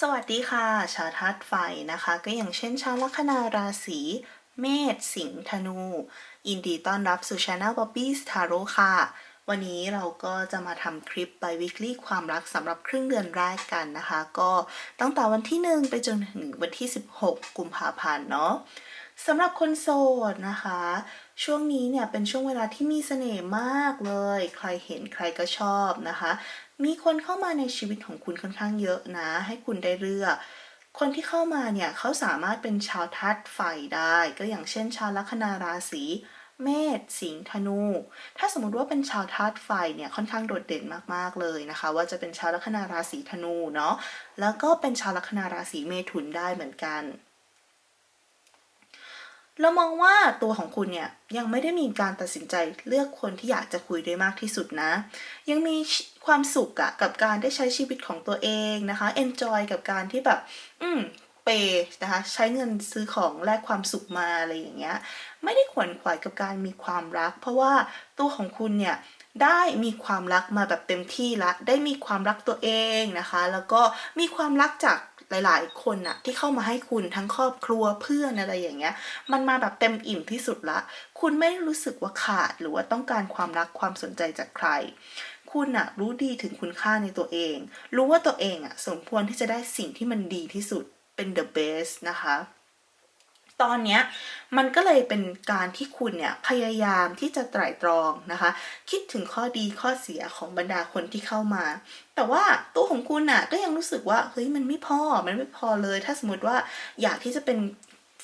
สวัสดีค่ะ ชาวทัดไฟนะคะ ก็อย่างเช่นชาวลัคนาราศีเมษสิงห์ธนูยินดีต้อนรับสู่ช anel Bobby's Tarot ค่ะ วันนี้เราก็จะมาทำคลิป by weekly ความรักสำหรับครึ่งเดือนแรกกันนะคะ ก็ตั้งแต่วันที่ 1 ไปจนถึงวันที่ 16 กุมภาพันธ์เนาะ สำหรับคนโสดนะคะ ช่วงนี้เนี่ยเป็นช่วงเวลาที่มีเสน่ห์มากเลย ใครเห็นใครก็ชอบนะคะ มีคนเข้ามาในชีวิตของคุณค่อนข้างเยอะนะ ให้คุณได้เลือกคนที่เข้ามาเนี่ยเขาสามารถเป็นชาวทัดไฟได้ ก็อย่างเช่น ชาวลัคนาราศีเมษสิงห์ธนู ถ้าสมมติว่าเป็นชาวธาตุไฟเนี่ยค่อนข้างโดดเด่นมากๆเลยนะคะ ว่าจะเป็นชาวลัคนาราศีธนูเนาะแล้วก็เป็นชาวลัคนาราศีเมถุนได้เหมือนกัน เรามองว่าตัวของคุณเนี่ยยังไม่ได้มีการตัดสินใจเลือกคนที่อยากจะคุยด้วยมากที่สุดนะ ยังมีความสุขอะกับการได้ใช้ชีวิตของตัวเองนะคะ enjoy กับการที่แบบ อืมเปย์นะคะใช้เงินซื้อของแลกความสุขมาอะไรอย่างเงี้ยไม่ได้ขวนขวายกับการมีความรัก เพราะว่าตัวของคุณเนี่ยได้มีความรักมาแบบเต็มที่ละ ได้มีความรักตัวเองนะคะ แล้วก็มีความรักจาก หลายๆ คนอะที่เข้ามาให้คุณทั้งครอบครัวเพื่อนอะไรอย่างเงี้ย มันมาแบบเต็มอิ่มที่สุดละ คุณไม่รู้สึกว่าขาดหรือว่าต้องการความรักความสนใจจากใคร คุณอะรู้ดีถึงคุณค่าในตัวเอง รู้ว่าตัวเองอะสมควรที่จะได้สิ่งที่มันดีที่สุดเป็น the best นะคะ ตอนเนี้ยมันก็เลยเป็นการที่คุณเนี่ยพยายามที่จะไตร่ตรองนะคะ คิดถึงข้อดีข้อเสียของบรรดาคนที่เข้ามา แต่ว่าตัวของคุณน่ะก็ยังรู้สึกว่าเฮ้ยมันไม่พอมันไม่พอเลย ถ้าสมมติว่าอยากที่จะเป็น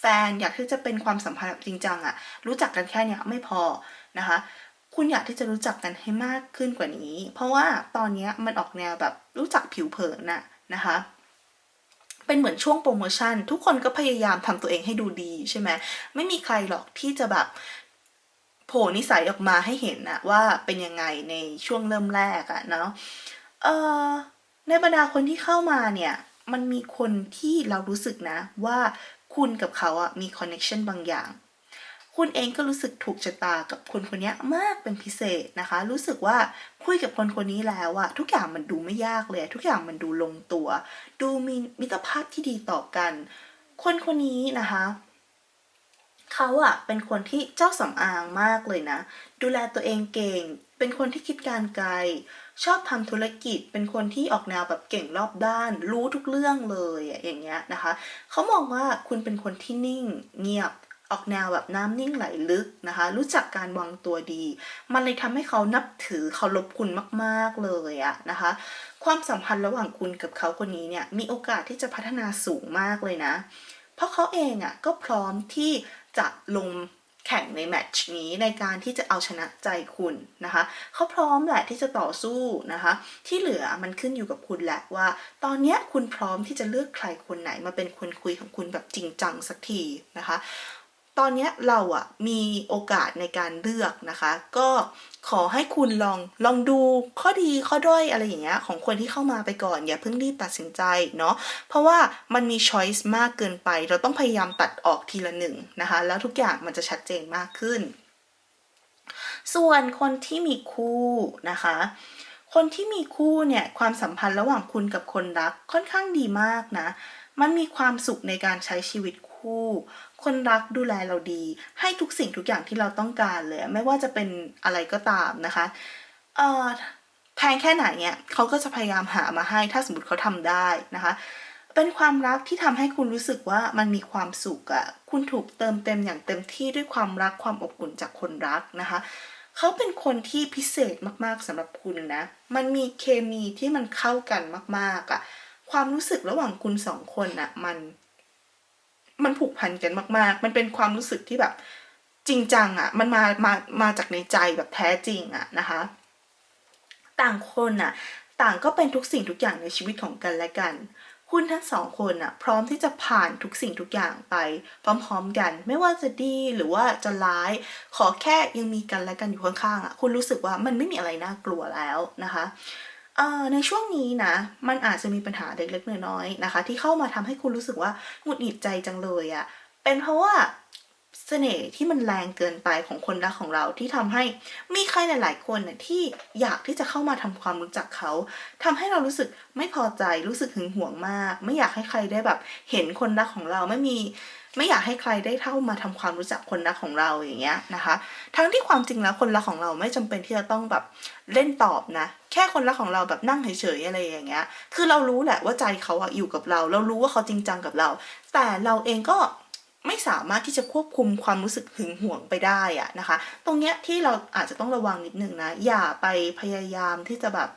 แฟนอยากที่จะเป็นความสัมพันธ์แบบจริงจังอะรู้จักกันแค่เนี้ยไม่พอนะคะ คุณอยากที่จะรู้จักกันให้มากขึ้นกว่านี้ เพราะว่าตอนเนี้ยมันออกแนวแบบรู้จักผิวเผินน่ะนะคะ เป็นเหมือนช่วงโปรโมชั่น ทุกคนก็พยายามทำตัวเองให้ดูดีใช่ไหมไม่มีใครหรอกที่จะแบบโผล่นิสัยออกมาให้เห็นนะว่าเป็นยังไงในช่วงเริ่มแรกอะเนาะเอ่อในบรรดาคนที่เข้ามาเนี่ย มันมีคนที่เรารู้สึกนะว่าคุณกับเขาอะมีคอนเน็ชันบางอย่าง คุณเองก็รู้สึกถูกชะตากับคนคนนี้มากเป็นพิเศษนะคะ รู้สึกว่าคุยกับคนคนนี้แล้วอะทุกอย่างมันดูไม่ยากเลย ทุกอย่างมันดูลงตัว ดูมีมิตรภาพที่ดีต่อกัน คนคนนี้นะคะเขาอะเป็นคนที่เจ้าสำอางมากเลยนะ ดูแลตัวเองเก่ง เป็นคนที่คิดการไกล ชอบทำธุรกิจ เป็นคนที่ออกแนวแบบเก่งรอบด้าน รู้ทุกเรื่องเลยอะอย่างเงี้ยนะคะ เขามองว่าคุณเป็นคนที่นิ่ง เงียบ ออกแนวแบบน้ำนิ่งไหลลึกนะคะ รู้จักการวางตัวดี มันเลยทำให้เขานับถือเคารพคุณมากๆเลยอะนะคะ ความสัมพันธ์ระหว่างคุณกับเขาคนนี้เนี่ยมีโอกาสที่จะพัฒนาสูงมากเลยนะ เพราะเขาเองอะก็พร้อมที่จะลงแข่งในแมตช์นี้ในการที่จะเอาชนะใจคุณนะคะ เขาพร้อมแหละที่จะต่อสู้นะคะ ที่เหลือมันขึ้นอยู่กับคุณแหละว่า ตอนนี้คุณพร้อมที่จะเลือกใครคนไหนมาเป็นคนคุยของคุณแบบจริงจังสักทีนะคะ ตอนนี้เราอะมีโอกาสในการเลือกนะคะ ก็ขอให้คุณลองลองดูข้อดีข้อด้อยอะไรอย่างเงี้ยของคนที่เข้ามาไปก่อน อย่าเพิ่งรีบตัดสินใจเนาะเพราะว่ามันมีช้อยส์มากเกินไป เราต้องพยายามตัดออกทีละหนึ่งนะคะ แล้วทุกอย่างมันจะชัดเจนมากขึ้น ส่วนคนที่มีคู่นะคะคนที่มีคู่เนี่ยความสัมพันธ์ระหว่างคุณกับคนรักค่อนข้างดีมากนะ มันมีความสุขในการใช้ชีวิต คู่ คนรักดูแลเราดี ให้ทุกสิ่งทุกอย่างที่เราต้องการเลย ไม่ว่าจะเป็นอะไรก็ตามนะคะ เอ่อแพงแค่ไหนเนี่ยเขาก็จะพยายามหามาให้ถ้าสมมติเขาทำได้นะคะ เป็นความรักที่ทำให้คุณรู้สึกว่ามันมีความสุขอะคุณถูกเติมเต็มอย่างเต็มที่ด้วยความรักความอบอุ่นจากคนรักนะคะเขาเป็นคนที่พิเศษมากๆสำหรับคุณนะ มันมีเคมีที่มันเข้ากันมากๆอะความรู้สึกระหว่างคุณสองคนอะมัน มันผูกพันกันมาก ๆ มันเป็นความรู้สึกที่แบบจริงจังอะมันมามามาจากในใจแบบแท้จริงอะนะคะ ต่างคนน่ะ ต่างก็เป็นทุกสิ่งทุกอย่างในชีวิตของกันและกัน คุณทั้งสองคนน่ะ พร้อมที่จะผ่านทุกสิ่งทุกอย่างไป พร้อมๆกัน ไม่ว่าจะดีหรือว่าจะร้าย ขอแค่ยังมีกันและกันอยู่ข้างๆอะ คุณรู้สึกว่ามันไม่มีอะไรน่ากลัวแล้วนะคะ ในช่วงนี้นะ มันอาจจะมีปัญหาเล็กๆน้อยๆนะคะ ที่เข้ามาทำให้คุณรู้สึกว่าหงุดหงิดใจจังเลยอะเป็นเพราะว่า เสน่ห์ที่มันแรงเกินไปของคนรักของเราที่ทำให้มีใครหลาย ๆ คนน่ะที่อยากที่จะเข้ามาทำความรู้จักเขาทำให้เรารู้สึกไม่พอใจรู้สึกหึงหวงมาก ไม่อยากให้ใครได้แบบ เห็นคนรักของเราไม่มีไม่อยากให้ใครได้เข้ามาทำความรู้จักคนรักของเราอย่างเงี้ยนะคะ ทั้งที่ความจริงแล้วคนรักของเราไม่จำเป็นที่จะต้องแบบเล่นตอบนะ แค่คนรักของเราแบบนั่งเฉยๆอะไรอย่างเงี้ย คือเรารู้แหละว่าใจเขาอะอยู่กับเรา เรารู้ว่าเขาจริงจังกับเรา แต่เราเองก็ ไม่สามารถที่จะควบคุมความรู้สึกหึงหวงไปได้อะนะคะ ตรงเนี้ยที่เราอาจจะต้องระวังนิดนึงนะ อย่าไปพยายามที่จะแบบ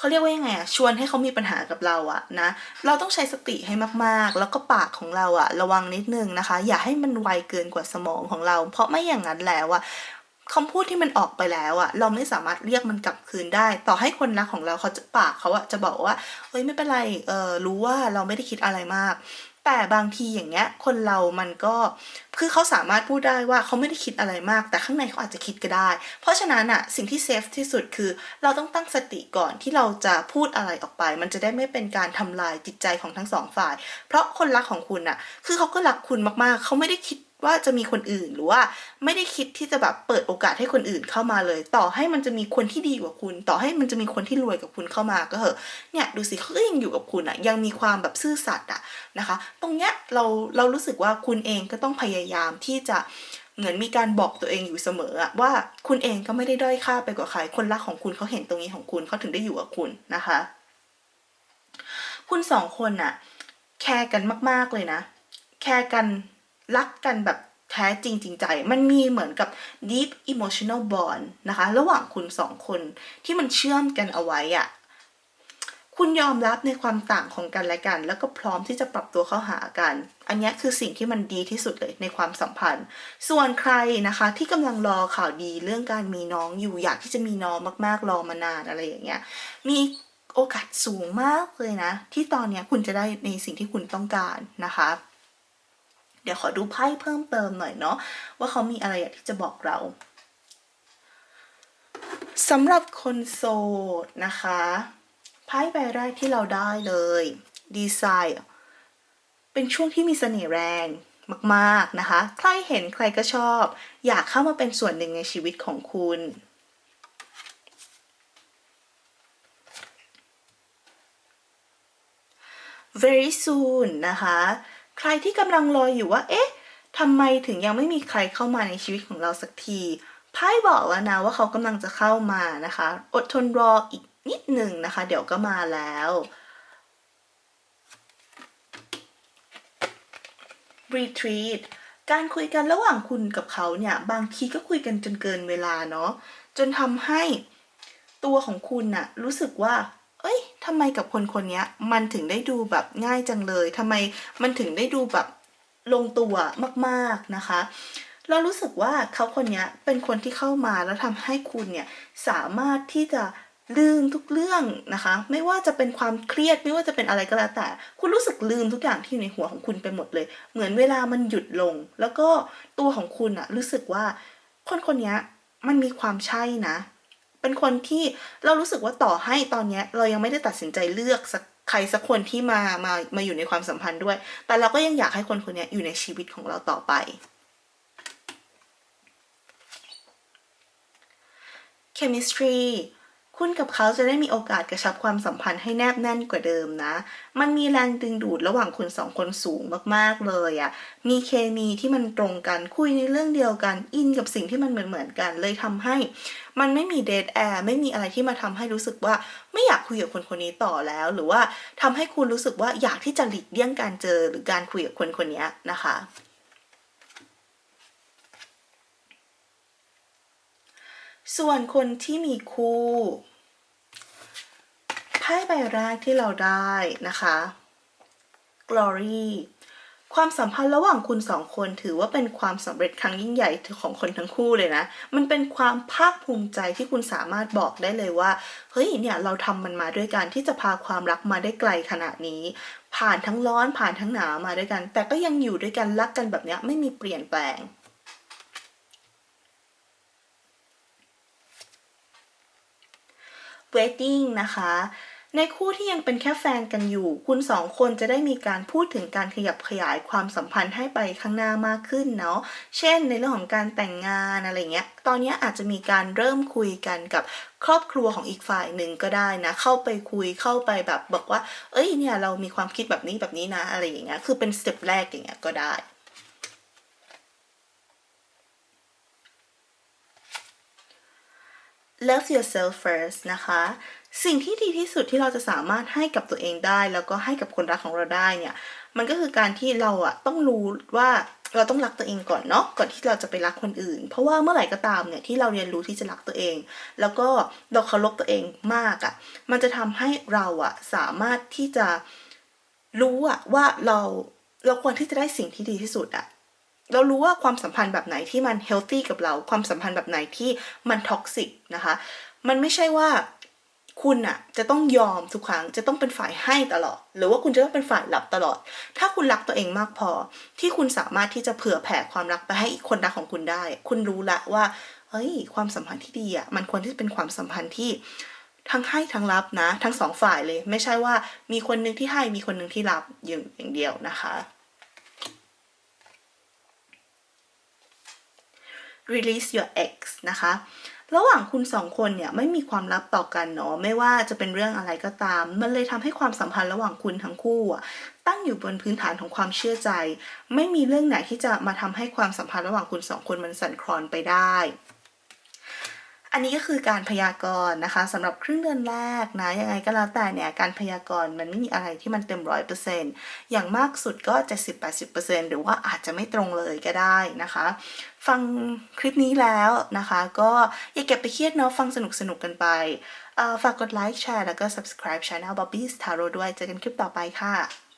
เขาเรียกว่ายังไงอะชวนให้เขามีปัญหากับเราอะนะ เราต้องใช้สติให้มากๆ แล้วก็ปากของเราอะระวังนิดนึงนะคะ อย่าให้มันไวเกินกว่าสมองของเรา เพราะไม่อย่างนั้นแล้วอะคำพูดที่มันออกไปแล้วอะเราไม่สามารถเรียกมันกลับคืนได้ ต่อให้คนรักของเราเขาจะปากเขาอะจะบอกว่าเฮ้ยไม่เป็นไรเออรู้ว่าเราไม่ได้คิดอะไรมาก แต่บางทีอย่างเงี้ย คนเรามันก็คือเขาสามารถพูดได้ว่าเขาไม่ได้คิดอะไรมาก แต่ข้างในเขาอาจจะคิดก็ได้ เพราะฉะนั้นอะสิ่งที่เซฟที่สุดคือเราต้องตั้งสติก่อนที่เราจะพูดอะไรออกไป มันจะได้ไม่เป็นการทำลายจิตใจของทั้งสองฝ่าย เพราะคนรักของคุณอะคือเขาก็รักคุณมากๆ เขาไม่ได้คิด ว่าจะมีคนอื่นหรือว่าไม่ได้คิดที่จะแบบเปิดโอกาสให้คนอื่นเข้ามาเลย ต่อให้มันจะมีคนที่ดีกว่าคุณ ต่อให้มันจะมีคนที่รวยกับคุณเข้ามาก็เหอะเนี่ยดูสิเขาก็ยังอยู่กับคุณอะยังมีความแบบซื่อสัตย์อะนะคะ ตรงเนี้ยเราเรารู้สึกว่าคุณเองก็ต้องพยายามที่จะเหมือนมีการบอกตัวเองอยู่เสมออะว่าคุณเองก็ไม่ได้ด้อยค่าไปกว่าใคร คนรักของคุณเขาเห็นตรงนี้ของคุณเขาถึงได้อยู่กับคุณนะคะ คุณสองคนอะแคร์กันมาก ๆเลยนะ แคร์กัน รักกันแบบแท้จริงจริงใจ มันมีเหมือนกับ deep emotional bond นะคะ ระหว่างคุณสองคนที่มันเชื่อมกันเอาไว้อะคุณยอมรับในความต่างของกันและกัน แล้วก็พร้อมที่จะปรับตัวเข้าหากัน อันนี้คือสิ่งที่มันดีที่สุดเลยในความสัมพันธ์ ส่วนใครนะคะ ที่กำลังรอข่าวดีเรื่องการมีน้องอยู่อยากที่จะมีน้องมากๆรอมานานอะไรอย่างเงี้ย มีโอกาสสูงมากเลยนะ ที่ตอนนี้คุณจะได้ในสิ่งที่คุณต้องการนะคะ เดี๋ยวขอดูไพ่เพิ่มเติมหน่อยเนาะว่าเขามีอะไรอยากที่จะบอกเราสำหรับคนโสดนะคะไพ่ใบแรกที่เราได้เลยดีไซน์เป็นช่วงที่มีเสน่ห์แรงมากๆนะคะ ใครเห็นใครก็ชอบ อยากเข้ามาเป็นส่วนหนึ่งในชีวิตของคุณ very soon นะคะ ใครที่กำลังรออยู่ว่า เอ๊ะทำไมถึงยังไม่มีใครเข้ามาในชีวิตของเราสักทีไพ่บอกแล้วนะว่าเขากำลังจะเข้ามานะคะ อดทนรออีกนิดหนึ่งนะคะ เดี๋ยวก็มาแล้ว retreat การคุยกันระหว่างคุณกับเขาเนี่ย บางทีก็คุยกันจนเกินเวลาเนาะจนทำให้ตัวของคุณน่ะรู้สึกว่า ทำไมกับคนคนนี้มันถึงได้ดูแบบง่ายจังเลยทำไมมันถึงได้ดูแบบลงตัวมากๆนะคะ เรารู้สึกว่าเขาคนนี้เป็นคนที่เข้ามาแล้วทำให้คุณเนี่ยสามารถที่จะลืมทุกเรื่องนะคะ ไม่ว่าจะเป็นความเครียดไม่ว่าจะเป็นอะไรก็แล้วแต่ คุณรู้สึกลืมทุกอย่างที่อยู่ในหัวของคุณไปหมดเลย เหมือนเวลามันหยุดลง แล้วก็ตัวของคุณอะรู้สึกว่าคนคนนี้มันมีความใช่นะ เป็นคนที่เรารู้สึกว่าต่อให้ตอนเนี้ย เรายังไม่ได้ตัดสินใจเลือกสักใครสักคนที่มามามาอยู่ในความสัมพันธ์ด้วย แต่เราก็ยังอยากให้คนคนนี้อยู่ในชีวิตของเราต่อไป chemistry คุณกับเขาจะได้มีโอกาสกระชับความสัมพันธ์ให้แนบแน่นกว่าเดิมนะ มันมีแรงดึงดูดระหว่างคุณสองคนสูงมากๆเลยอะ่ะ มีเคมีที่มันตรงกันคุยในเรื่องเดียวกัน อินกับสิ่งที่มันเหมือนเหมือนกัน เลยทำให้ มันไม่มีเดทแอร์ไม่มีอะไรที่มาทำให้รู้สึกว่าไม่อยากคุยกับคนคนนี้ต่อแล้ว หรือว่าทำให้คุณรู้สึกว่าอยากที่จะหลีกเลี่ยงการเจอหรือการคุยกับคนคนนี้นะคะส่วนคนที่มีคู่ พ่ใบแรกที่เราได้นะคะ glory ความสัมพันธ์ระหว่างคุณสองคนถือว่าเป็นความสำเร็จครั้งยิ่งใหญ่ของคนทั้งคู่เลยนะ มันเป็นความภาคภูมิใจที่คุณสามารถบอกได้เลยว่า เฮ้ยเนี่ยเราทำมันมาด้วยกันที่จะพาความรักมาได้ไกลขนาดนี้ ผ่านทั้งร้อนผ่านทั้งหนาวมาด้วยกัน แต่ก็ยังอยู่ด้วยกันรักกันแบบนี้ไม่มีเปลี่ยนแปลง wedding นะคะ ในคู่ที่ยังเป็นแค่แฟนกันอยู่ คุณสองคนจะได้มีการพูดถึงการขยับขยายความสัมพันธ์ให้ไปข้างหน้ามากขึ้นเนาะ เช่น ในเรื่องของการแต่งงานอะไรเงี้ย ตอนนี้อาจจะมีการเริ่มคุยกันกับครอบครัวของอีกฝ่ายหนึ่งก็ได้นะ เข้าไปคุยเข้าไปแบบบอกว่า เอ้ยเนี่ยเรามีความคิดแบบนี้แบบนี้นะอะไรอย่างเงี้ย คือเป็นสเต็ปแรกอย่างเงี้ยก็ได้ love yourself first นะคะ สิ่งที่ดีที่สุดที่เราจะสามารถให้กับตัวเองได้ แล้วก็ให้กับคนรักของเราได้เนี่ย มันก็คือการที่เราอะต้องรู้ว่าเราต้องรักตัวเองก่อนเนาะก่อนที่เราจะไปรักคนอื่น เพราะว่าเมื่อไหร่ก็ตามเนี่ยที่เราเรียนรู้ที่จะรักตัวเอง แล้วก็เราเคารพตัวเองมากอะมันจะทำให้เราอะสามารถที่จะรู้อะว่าเราเราควรที่จะได้สิ่งที่ดีที่สุดอะเรารู้ว่าความสัมพันธ์แบบไหนที่มันเฮลตี้กับเรา ความสัมพันธ์แบบไหนที่มันท็อกซิกนะคะ มันไม่ใช่ว่า คุณอะจะต้องยอมทุกครั้งจะต้องเป็นฝ่ายให้ตลอด หรือว่าคุณจะต้องเป็นฝ่ายรับตลอด ถ้าคุณรักตัวเองมากพอ ที่คุณสามารถที่จะเผื่อแผ่ความรักไปให้อีกคนรักของคุณได้ คุณรู้ละว่าเฮ้ย ความสัมพันธ์ที่ดีอะมันควรที่จะเป็นความสัมพันธ์ที่ทั้งให้ทั้งรับนะ ทั้งสองฝ่ายเลย ไม่ใช่ว่ามีคนหนึ่งที่ให้มีคนหนึ่งที่รับอย่างอย่างเดียวนะคะ release your ex นะคะ ระหว่างคุณสองคนเนี่ยไม่มีความลับต่อกันเนาะไม่ว่าจะเป็นเรื่องอะไรก็ตาม มันเลยทำให้ความสัมพันธ์ระหว่างคุณทั้งคู่อะตั้งอยู่บนพื้นฐานของความเชื่อใจ ไม่มีเรื่องไหนที่จะมาทำให้ความสัมพันธ์ระหว่างคุณสองคนมันสั่นคลอนไปได้ อันนี้ก็คือการพยากรณ์นะคะสำหรับครึ่งเดือนแรกนะยังไงก็แล้วแต่เนี่ยการพยากรณ์มันไม่มีอะไรที่มันเต็มร้อยเปอร์เซ็นต์อย่างมากสุดก็จะสิบแปดสิบเปอร์เซ็นต์หรือว่าอาจจะไม่ตรงเลยก็ได้นะคะ ฟังคลิปนี้แล้วนะคะ ก็อย่าเก็บไปเครียดเนาะฟังสนุกสนุกกันไปเอ่อฝากกดไลค์แชร์แล้วก็ subscribe channel Bobby's Tarot ด้วยเจอกันคลิปต่อไปค่ะ